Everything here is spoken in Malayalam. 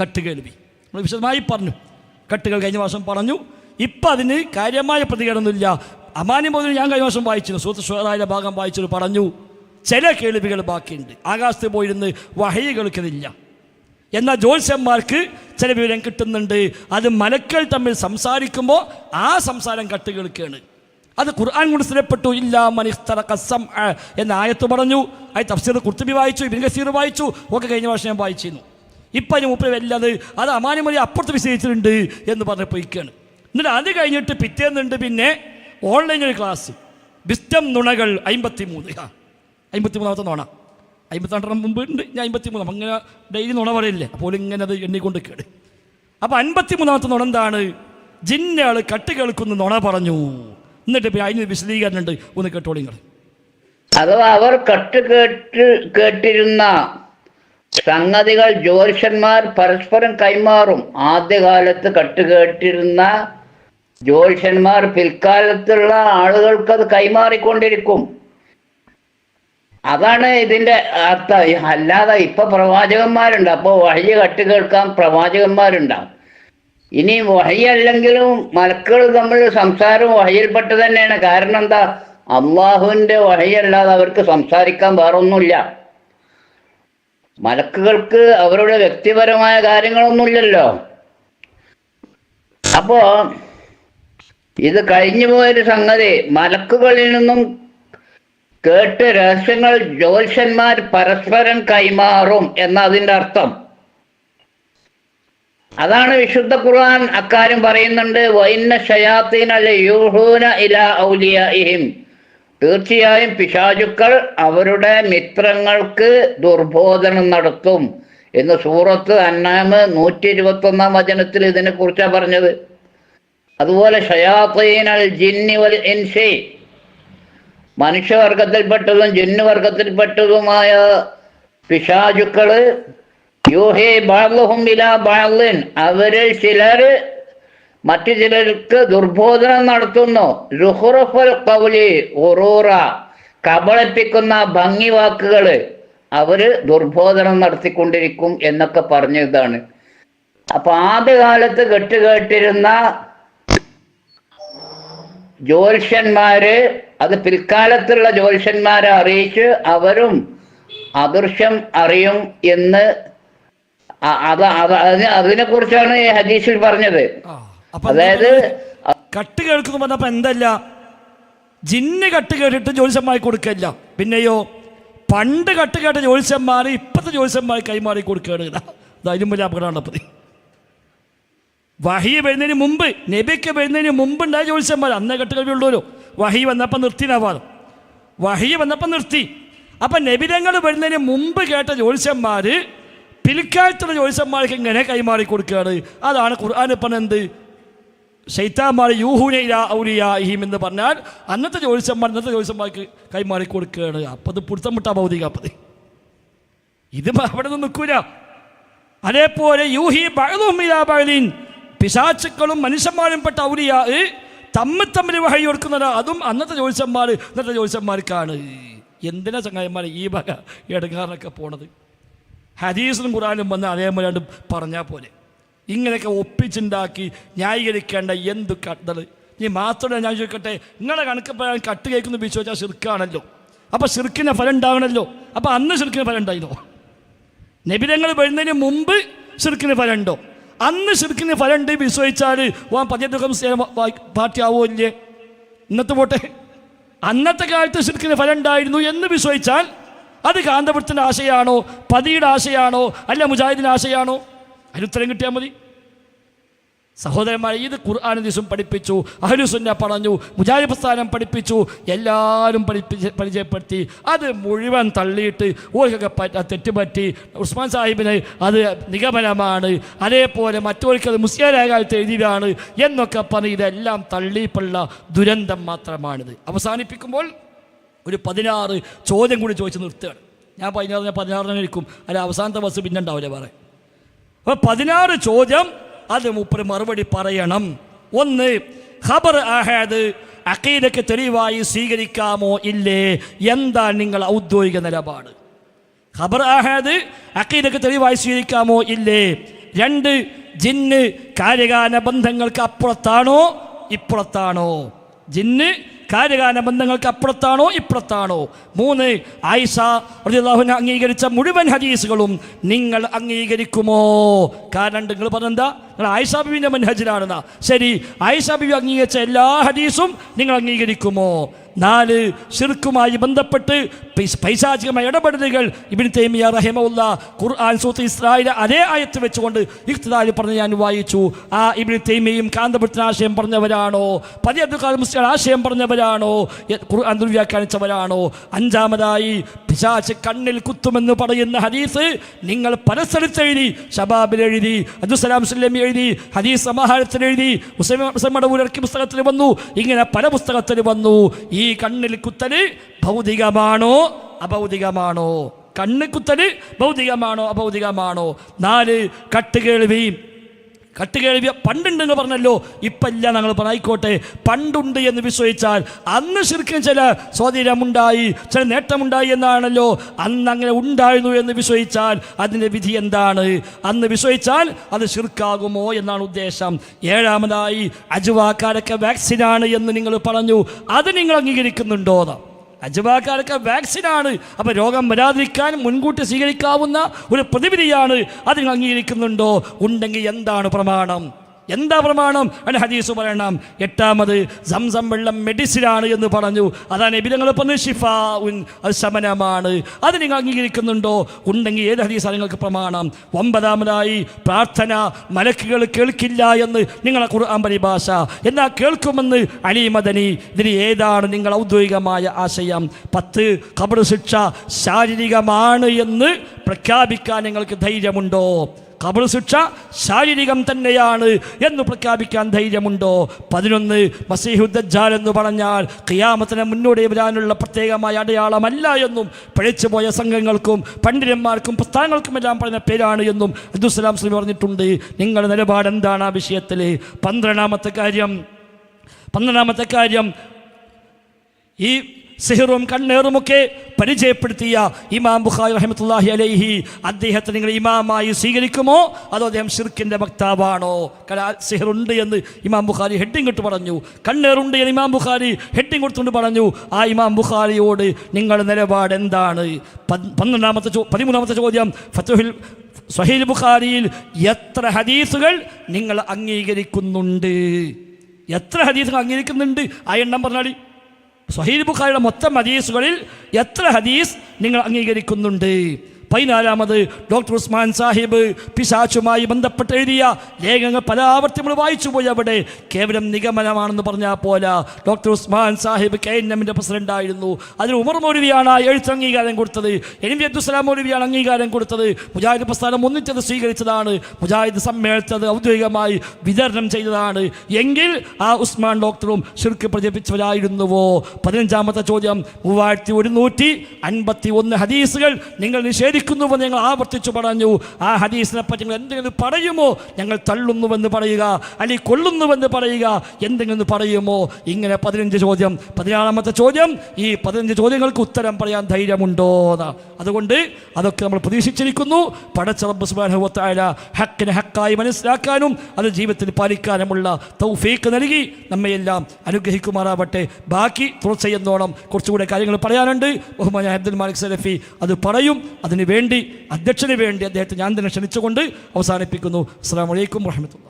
കട്ടുകേൾവി നമ്മൾ വിശദമായി പറഞ്ഞു. കട്ടുകൾ കഴിഞ്ഞ മാസം പറഞ്ഞു ഇപ്പം അതിന് കാര്യമായ പ്രതികരണമൊന്നുമില്ല. അമാനി മുതൽ ഞാൻ കഴിഞ്ഞ മാസം വായിച്ചിരുന്നു. സൂത്ര ഷുഹറായ ഭാഗം വായിച്ചിട്ട് പറഞ്ഞു ചില കേൾവികൾ ബാക്കിയുണ്ട്. ആകാശത്ത് പോയിരുന്ന് വഹയ കേൾക്കുന്നില്ല. എന്നാൽ ജ്യോത്സ്യന്മാർക്ക് ചില വിവരം കിട്ടുന്നുണ്ട്. അത് മലക്കൾ തമ്മിൽ സംസാരിക്കുമ്പോൾ ആ സംസാരം കട്ട് കേൾക്കുകയാണ്. അത് ഖുർആൻ കൊണ്ട് സ്ഥിരപ്പെട്ടു. ഇല്ല മനിസ്തറ കസം എന്ന ആയത്ത് പറഞ്ഞു. അത് തഫ്സീർ കുർത്തുബി വായിച്ചു ഇബിൻ ഗസീർ വായിച്ചു ഒക്കെ കഴിഞ്ഞ വർഷം ഞാൻ വായിച്ചിരുന്നു. ഇപ്പം അതിന് മൂപ്പര് വല്ലത് അത് അമാനുമതി അപ്പുറത്ത് വിശദീകരിച്ചിട്ടുണ്ട് എന്ന് പറഞ്ഞ് പോയിക്കാണ്. എന്നിട്ട് അത് കഴിഞ്ഞിട്ട് പിറ്റേന്നുണ്ട് പിന്നെ ഓൺലൈൻ ഒരു ക്ലാസ് ബിസ്റ്റം നുണകൾ അമ്പത്തി മൂന്ന് ആ അമ്പത്തി മൂന്നാമത്തെ നുണ. അമ്പത്തിരണ്ടെണ്ണം മുമ്പ് ഉണ്ട് ഞാൻ അമ്പത്തി മൂന്നാം അങ്ങനെ ഡെയിലി നുണ പറയില്ലേ? അപ്പോൾ ഇങ്ങനെ അത് എണ്ണിക്കൊണ്ട് കേട് അപ്പോൾ അൻപത്തി മൂന്നാമത്തെ നുണ എന്താണ്? ജിന്നയാൾ കട്ട് കേൾക്കുന്ന നുണ പറഞ്ഞു. എന്നിട്ട് അതിന് വിശദീകരണം ഉണ്ട് ഒന്ന് കേട്ടോളിങ്ങൾ അഥവാ അവർ കട്ട് കേട്ട് കേട്ടിരുന്ന സംഗതികൾ ജ്യോതിഷന്മാർ പരസ്പരം കൈമാറും. ആദ്യകാലത്ത് കട്ടുകേട്ടിരുന്ന ജ്യോതിഷന്മാർ പിൽക്കാലത്തുള്ള ആളുകൾക്ക് അത് കൈമാറിക്കൊണ്ടിരിക്കും. അതാണ് ഇതിന്റെ അർത്ഥം. അല്ലാതെ ഇപ്പൊ പ്രവാചകന്മാരുണ്ട്. അപ്പോൾ വഴി കട്ട് കേൾക്കാൻ പ്രവാചകന്മാരുണ്ടാവും. ഇനി വഹി അല്ലെങ്കിലും മലക്കുകൾ തമ്മിൽ സംസാരം വഹയിൽപ്പെട്ട് തന്നെയാണ്. കാരണം എന്താ? അള്ളാഹുവിന്റെ വഹയല്ലാതെ അവർക്ക് സംസാരിക്കാൻ വേറൊന്നുമില്ല. മലക്കുകൾക്ക് അവരുടെ വ്യക്തിപരമായ കാര്യങ്ങളൊന്നുമില്ലല്ലോ. അപ്പോ ഇത് കഴിഞ്ഞു പോയൊരു സംഗതി. മലക്കുകളിൽ നിന്നും കേട്ട് രഹസ്യങ്ങൾ ജ്യോത്സ്യന്മാർ പരസ്പരം കൈമാറും എന്ന അതിന്റെ അർത്ഥം. അതാണ് വിശുദ്ധ ഖുർആൻ അക്കാര്യം പറയുന്നുണ്ട്. വൈന്ന ഷയാത്തീൻ അല്ല യൂഹൂന ഇല ഔലിയാഹിം തീർച്ചയായും പിശാചുക്കൾ അവരുടെ മിത്രങ്ങൾക്ക് ദുർബോധനം നടത്തും എന്ന് സൂറത്ത് അന്നാമ് നൂറ്റി ഇരുപത്തി ഒന്നാം വചനത്തിൽ ഇതിനെ കുറിച്ചാണ് പറഞ്ഞത്. അതുപോലെ ഷയാത്തീൻ അൽ ജിന്നി വൽ ഇൻസി മനുഷ്യവർഗത്തിൽപ്പെട്ടതും ജിന്നുവർഗത്തിൽപ്പെട്ടതുമായ പിശാചുക്കൾ യൂഹി ബാലിൻ അവരിൽ ചിലർ മറ്റു ചിലർക്ക് ദുർബോധനം നടത്തുന്നു. റുഹുറഫൽ കൗലി ഉറൂറ കബളിപ്പിക്കുന്ന ഭംഗി വാക്കുകൾ. അവർ ദുർബോധനം നടത്തിക്കൊണ്ടിരിക്കും എന്നൊക്കെ പറഞ്ഞതാണ്. അപ്പൊ ആദ്യകാലത്ത് കെട്ടുകേട്ടിരുന്ന ജ്യോത്സ്യന്മാര് അത് പിൽക്കാലത്തുള്ള ജ്യോത്സ്യന്മാരെ അറിയിച്ച് അവരും അദൃശ്യം അറിയും എന്ന് അത് അത് അതിനെ കുറിച്ചാണ് ഈ ഹദീസിൽ പറഞ്ഞത്. അതായത് കട്ട് കേൾക്കുന്നു പറഞ്ഞപ്പോ എന്തല്ല? ജിന്ന് കട്ട് കേട്ടിട്ട് ജ്യോത്സ്യന്മാർക്ക് കൊടുക്കല്ല. പിന്നെയോ പണ്ട് കട്ട് കേട്ട ജ്യോത്സ്യന്മാർ ഇപ്പോഴത്തെ ജ്യോത്സ്യന്മാർ കൈമാറി കൊടുക്കുകയാണ് അതിലും വലിയ അപകടമാണ് പ്രതി വഹി വരുന്നതിന് മുമ്പ് നബിക്ക് വരുന്നതിന് മുമ്പ് ഉണ്ടായ ജ്യോത്സ്യന്മാർ അന്നേ കട്ട് കഴിവുള്ളൂരോ വഹി വന്നപ്പോൾ നിർത്തിനാവാദം വഹി വന്നപ്പോൾ നിർത്തി. അപ്പം നബിരങ്ങൾ വരുന്നതിന് മുമ്പ് കേട്ട ജ്യോത്സ്യന്മാർ പിൽക്കാലത്തുള്ള ജ്യോത്സ്യന്മാർക്ക് ഇങ്ങനെ കൈമാറി കൊടുക്കുകയാണ്. അതാണ് ഖുർആൻ പറഞ്ഞത്. ശൈത്താന്മാർ യൂഹുനയില ഔലിയാഹിം എന്ന് പറഞ്ഞാൽ അന്നത്തെ ജ്യോത്സ്യന്മാർ ഇന്നത്തെ ജ്യോത്സ്യന്മാർക്ക് കൈമാറി കൊടുക്കുകയാണ്. അപ്പം അത് പുടുത്തം മുട്ടാ ഭൗതിക അപ്പത്. ഇത് അവിടെ നിന്ന് നിൽക്കൂല. അതേപോലെ യൂഹി ബഹദീൻ പിശാച്ചുക്കളും മനുഷ്യന്മാരും പെട്ട ഔലിയാ തമ്മിൽ തമ്മിൽ വഹി കൊടുക്കുന്നത് അതും അന്നത്തെ ജ്യോത്സ്യന്മാർ ഇന്നത്തെ ജ്യോത്സ്യന്മാർക്കാണ് എന്തിനാ ചങ്ങായന്മാർ ഈ വക ഇടങ്ങാറിനൊക്കെ പോണത്? ഹദീസിനും ഖുറാനും വന്ന് അതേപോലെ പറഞ്ഞാൽ പോലെ ഇങ്ങനെയൊക്കെ ഒപ്പിച്ചുണ്ടാക്കി ന്യായീകരിക്കേണ്ട എന്ത് കട്ടൽ നീ മാത്രമല്ല ഞാൻ ചോദിക്കട്ടെ നിങ്ങളെ കണക്ക് പറയാൻ കട്ട് കേൾക്കുന്ന വെച്ചാൽ ശിർക്കാണല്ലോ. അപ്പോൾ ശിർക്കിന് ഫലം ഉണ്ടാകണമല്ലോ അപ്പോൾ അന്ന് ശിർക്കിന് ഫലം ഉണ്ടായിരുന്നോ നബിരങ്ങൾ വരുന്നതിന് മുമ്പ് ഷിർക്കിന് ഫലമുണ്ടോ അന്ന് ഷിർക്കിന് ഫലമുണ്ട് വിശ്വസിച്ചാൽ വാ പതിനെട്ടുകം പാർട്ടി ആവോ ഇല്ലേ? ഇന്നത്തെ പോട്ടെ. അന്നത്തെ കാലത്ത് ഷിർക്കിന് ഫലം ഉണ്ടായിരുന്നു എന്ന് വിശ്വസിച്ചാൽ അത് കാന്തപുരത്തിന്റെ ആശയാണോ പതിയുടെ ആശയാണോ അല്ല മുജാഹിദിന്റെ ആശയാണോ? അതിന് ഉത്തരം കിട്ടിയാൽ മതി. സഹോദരന്മാരെ ഇത് ഖുർആൻ ദിവസം പഠിപ്പിച്ചു അഹലുസുന്ന പറഞ്ഞു മുജാഹിദ് പ്രസ്ഥാനം പഠിപ്പിച്ചു എല്ലാവരും പഠിപ്പിച്ച് പരിചയപ്പെടുത്തി അത് മുഴുവൻ തള്ളിയിട്ട് ഓർക്കൊക്കെ പറ്റ തെറ്റുപറ്റി. ഉസ്മാൻ സാഹിബിന് അത് നിഗമനമാണ്. അതേപോലെ മറ്റവർക്ക് മുസ്ലിയാരായ കാലത്ത് എഴുതിയതാണ് എന്നൊക്കെ പറഞ്ഞ് ഇതെല്ലാം തള്ളിപ്പുള്ള ദുരന്തം മാത്രമാണിത്. അവസാനിപ്പിക്കുമ്പോൾ ഒരു പതിനാറ് ചോദ്യം കൂടി ചോദിച്ച് നിർത്തുകയാണ്. ഞാൻ പതിനാറ് ഞാൻ ഇരിക്കും അല്ല അവസാനത്തെ ബസ് പിന്നെ ഉണ്ടാവില്ല വേറെ? അപ്പോൾ പതിനാറ് ചോദ്യം അത് മൂപ്പര് മറുപടി പറയണം. ഒന്ന് ഖബർ ആഹാദ് അക്കീദക്ക് തെളിവായി സ്വീകരിക്കാമോ ഇല്ലേ? എന്താ നിങ്ങൾ ഔദ്യോഗിക നിലപാട്? ഖബർ ആഹാദ് അക്കീദക്ക് തെളിവായി സ്വീകരിക്കാമോ ഇല്ലേ? രണ്ട് ജിന്ന് കാര്യകാല ബന്ധങ്ങൾക്ക് അപ്പുറത്താണോ? ഇപ്പുറത്താണോ? ജിന്ന് കാര്യകാല ബന്ധങ്ങൾക്ക് അപ്പുറത്താണോ ഇപ്പുറത്താണോ? മൂന്ന് ആയിഷ റളിയല്ലാഹുവിനെ അംഗീകരിച്ച മുഴുവൻ ഹദീസുകളും നിങ്ങൾ അംഗീകരിക്കുമോ? കാരണം നിങ്ങൾ പറഞ്ഞെന്താ നിങ്ങൾ ആയിഷ ബിബിന്റെ മൻഹജിലാണെന്നാ ശരി ആയിഷ ബിബി അംഗീകരിച്ച എല്ലാ ഹദീസും നിങ്ങൾ അംഗീകരിക്കുമോ? നാല് ഷിർക്കുമായി ബന്ധപ്പെട്ട് പൈശാചികമായ ഇടപെടലുകൾ ഇബിൻ തൈമിയ റഹിമുല്ല ഖുർആൻ സൂത്ത് ഇസ്രായേൽ അതേ ആയത്ത് വെച്ചുകൊണ്ട് ഇഖ്തിദാൽ പറഞ്ഞ് ഞാൻ വായിച്ചു. ആ ഇബിൻ തൈമിയും കാന്തപുരത്തിന് ആശയം പറഞ്ഞവരാണോ? പതി ഖാദർ മുസ്ലിം ആശയം പറഞ്ഞവരാണോ? ഖുർആൻ ദുർവ്യാഖ്യാനിച്ചവരാണോ? അഞ്ചാമതായി പിശാച്ച് കണ്ണിൽ കുത്തുമെന്ന് പറയുന്ന ഹദീസ് നിങ്ങൾ പല സ്ഥലത്ത് എഴുതി ഷബാബിൽ എഴുതി അബ്ദുസലാം സുല്ലമി എഴുതി ഹദീസ് സമാഹാരത്തിൽ എഴുതി മുസ്ലിം പുസ്തകത്തിൽ വന്നു ഇങ്ങനെ പല പുസ്തകത്തിൽ വന്നു. ഈ കണ്ണിൽ കുത്തൽ ഭൗതികമാണോ അഭൗതികമാണോ? കണ്ണ് കുത്തൽ ഭൗതികമാണോ അഭൗതികമാണോ? നാല് കട്ടുകേൾവി കട്ടുകേൾവി പണ്ടുണ്ടെന്ന് പറഞ്ഞല്ലോ ഇപ്പല്ല ഞങ്ങൾ പറഞ്ഞായിക്കോട്ടെ പണ്ടുണ്ട് എന്ന് വിശ്വസിച്ചാൽ അന്ന് ശരിക്കും ചില സ്വാധീനമുണ്ടായി ചില നേട്ടമുണ്ടായി എന്നാണല്ലോ. അന്ന് അങ്ങനെ ഉണ്ടായിരുന്നു എന്ന് വിശ്വസിച്ചാൽ അതിന്റെ വിധി എന്താണ്? അന്ന് വിശ്വസിച്ചാൽ അത് ശിർക്കാകുമോ എന്നാണ് ഉദ്ദേശം. ഏഴാമതായി അജുവാക്കാരൊക്കെ വാക്സിനാണ് എന്ന് നിങ്ങൾ പറഞ്ഞു. അത് നിങ്ങൾ അംഗീകരിക്കുന്നുണ്ടോ വാക്സിൻ വാക്സിനാണ്. അപ്പോൾ രോഗം വരാതിരിക്കാൻ മുൻകൂട്ടി സ്വീകരിക്കാവുന്ന ഒരു പ്രതിവിധിയാണ് അത് നിങ്ങൾ അംഗീകരിക്കുന്നുണ്ടോ? ഉണ്ടെങ്കിൽ എന്താണ് പ്രമാണം? എന്താ പ്രമാണം? അതിന് ഹദീസ് പറയണം. എട്ടാമത് സംസം വെള്ളം മെഡിസിനാണ് എന്ന് പറഞ്ഞു. അതാണ് എബിലങ്ങൾ പറഞ്ഞു ഷിഫ ഉൻ അത് ശമനമാണ്. അത് നിങ്ങൾ അംഗീകരിക്കുന്നുണ്ടോ? ഉണ്ടെങ്കിൽ ഏത് ഹദീസാണ് നിങ്ങൾക്ക് പ്രമാണം? ഒമ്പതാമതായി പ്രാർത്ഥന മലക്കുകൾ കേൾക്കില്ല എന്ന് നിങ്ങളെ ഖുർആൻ പരിഭാഷ. എന്നാൽ കേൾക്കുമെന്ന് അലി മദനി ഇതിന് ഏതാണ് നിങ്ങൾ ഔദ്യോഗികമായ ആശയം? പത്ത് കബർ ശിക്ഷ ശാരീരികമാണ് എന്ന് പ്രഖ്യാപിക്കാൻ നിങ്ങൾക്ക് ധൈര്യമുണ്ടോ? ഖബർ ശിക്ഷ ശാരീരികം തന്നെയാണ് എന്ന് പ്രഖ്യാപിക്കാൻ ധൈര്യമുണ്ടോ? പതിനൊന്ന് മസീഹുദ്ദാൽ എന്ന് പറഞ്ഞാൽ ഖിയാമത്തിന് മുന്നോടി വരാനുള്ള പ്രത്യേകമായ അടയാളമല്ല എന്നും പഴിച്ചുപോയ സംഘങ്ങൾക്കും പണ്ഡിതന്മാർക്കും പ്രസ്ഥാനങ്ങൾക്കുമെല്ലാം പറഞ്ഞ പേരാണ് എന്നും അബ്ദുസ്സലാം ശ്രീ പറഞ്ഞിട്ടുണ്ട്. നിങ്ങളുടെ നിലപാട് എന്താണ് ആ വിഷയത്തിൽ? പന്ത്രണ്ടാമത്തെ കാര്യം പന്ത്രണ്ടാമത്തെ കാര്യം ഈ സിഹറും കണ്ണേറുമൊക്കെ പരിചയപ്പെടുത്തിയ ഇമാം ബുഖാരി റഹമത്തുല്ലാഹി അലൈഹി. അദ്ദേഹത്തെ നിങ്ങൾ ഇമാമായി സ്വീകരിക്കുമോ? അതോ അദ്ദേഹം ഷിർക്കിന്റെ വക്താവാണോ? കാരണം സിഹറുണ്ട് എന്ന് ഇമാം ബുഖാരി ഹെഡിങ് ഇട്ട് പറഞ്ഞു. കണ്ണേറുണ്ട് എന്ന് ഇമാം ബുഖാരി ഹെഡിങ് കൊടുത്തുകൊണ്ട് പറഞ്ഞു. ആ ഇമാം ബുഖാരിയോട് നിങ്ങളുടെ നിലപാട് എന്താണ്? പന്ത്രണ്ടാമത്തെ ചോ പതിമൂന്നാമത്തെ ചോദ്യം. ഫത്തുഹിൽ സഹീൽ ബുഖാരിയിൽ എത്ര ഹദീസുകൾ നിങ്ങൾ അംഗീകരിക്കുന്നുണ്ട്? എത്ര ഹദീസുകൾ അംഗീകരിക്കുന്നുണ്ട്? ആ എണ്ണം പറഞ്ഞാടി. സഹീൽ ബുഖാരിയുടെ മൊത്തം ഹദീസുകളിൽ എത്ര ഹദീസ് നിങ്ങൾ അംഗീകരിക്കുന്നുണ്ട്? പതിനാലാമത് ഡോക്ടർ ഉസ്മാൻ സാഹിബ് പിശാച്ചുമായി ബന്ധപ്പെട്ട് എഴുതിയ ലേഖനങ്ങൾ പല ആവർത്തി നമ്മൾ വായിച്ചു പോയി അവിടെ. കേവലം നിഗമനമാണെന്ന് പറഞ്ഞാൽ പോലെ doctor Usman Sahib K N എമ്മിന്റെ പ്രസിഡന്റായിരുന്നു അതിന് ഉമർ മൗലവിയാണ് എഴുത്ത് അംഗീകാരം കൊടുത്തത്. എനിക്ക് അബ്ദുസ്ലാം മൗലവിയാണ് അംഗീകാരം കൊടുത്തത്. മുജാഹിദ് പ്രസ്ഥാനം ഒന്നിച്ചത് സ്വീകരിച്ചതാണ്. മുജാഹിദ് സമ്മേളിച്ചത് ഔദ്യോഗികമായി വിതരണം ചെയ്തതാണ്. എങ്കിൽ ആ ഉസ്മാൻ ഡോക്ടറും ഷിർക്ക് പ്രചരിപ്പിച്ചവരായിരുന്നുവോ? പതിനഞ്ചാമത്തെ ചോദ്യം. മൂവായിരത്തി ഒരുന്നൂറ്റി അൻപത്തി ഒന്ന് ഹദീസുകൾ നിങ്ങൾ നിഷേധിക്കുന്നുവെന്ന് ഞങ്ങൾ ആവർത്തിച്ചു പറഞ്ഞു. ആ ഹദീസിനെ പറ്റി നിങ്ങൾ എന്തെങ്കിലും പറയുമോ? ഞങ്ങൾ തള്ളുന്നുവെന്ന് പറയുക അല്ലെങ്കിൽ കൊള്ളുന്നുവെന്ന് പറയുക എന്തെങ്കിലും പറയുമോ? ഇങ്ങനെ പതിനഞ്ച് ചോദ്യം. പതിനാറാമത്തെ ചോദ്യം ഈ പതിനഞ്ച് ചോദ്യങ്ങൾക്ക് ഉത്തരം പറയാൻ ധൈര്യമുണ്ടോ അതുകൊണ്ട് അതൊക്കെ നമ്മൾ പ്രതീക്ഷിച്ചിരിക്കുന്നു. പടച്ച റബ്ബ് സുബ്ഹാനഹു വ തആല ഹക്കിനെ ഹക്കായി മനസ്സിലാക്കാനും അത് ജീവിതത്തിൽ പാലിക്കാനുമുള്ള തൗഫീക്ക് നൽകി നമ്മയെല്ലാം അനുഗ്രഹിക്കുമാറാവട്ടെ. ബാക്കി തുടർച്ചയെന്നോണം കുറച്ചുകൂടെ കാര്യങ്ങൾ പറയാനുണ്ട്. ബഹുമാനായ അബ്ദുൽ മാലിക് സലഫി അത് പറയും. അതിനു വേണ്ടി അധ്യക്ഷന് വേണ്ടി അദ്ദേഹത്തെ ഞാൻ തന്നെ ക്ഷണിച്ചുകൊണ്ട് അവസാനിപ്പിക്കുന്നു. അസ്സാം വലൈക്കും വാഹമത്തുള്ള